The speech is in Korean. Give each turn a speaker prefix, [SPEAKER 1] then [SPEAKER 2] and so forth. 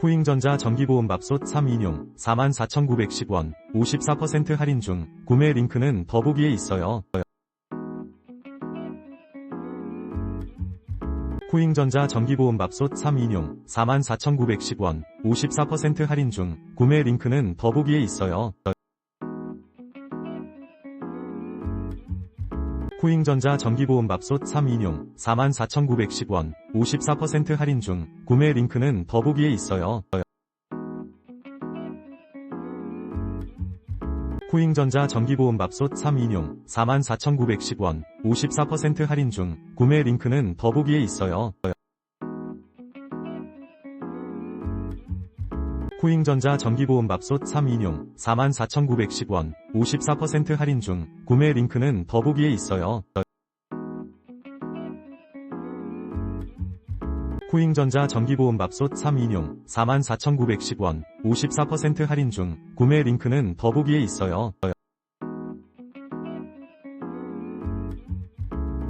[SPEAKER 1] 코잉전자 전기보험밥솥 3인용 44,910원 54% 할인 중 구매 링크는 더보기에 있어요. 코잉전자 전기보험밥솥 3인용 44,910원 54% 할인 중 구매 링크는 더보기에 있어요. 코잉전자 전기보험밥솥 3인용 44,910원 54% 할인 중 구매 링크는 더보기에 있어요. 코잉전자 전기보험밥솥 3인용 44,910원 54% 할인 중 구매 링크는 더보기에 있어요. 코잉전자 전기보험밥솥 3인용 44,910원 54% 할인 중 구매 링크는 더보기에 있어요. 코잉전자 전기보험밥솥 3인용 44,910원 54% 할인 중 구매 링크는 더보기에 있어요.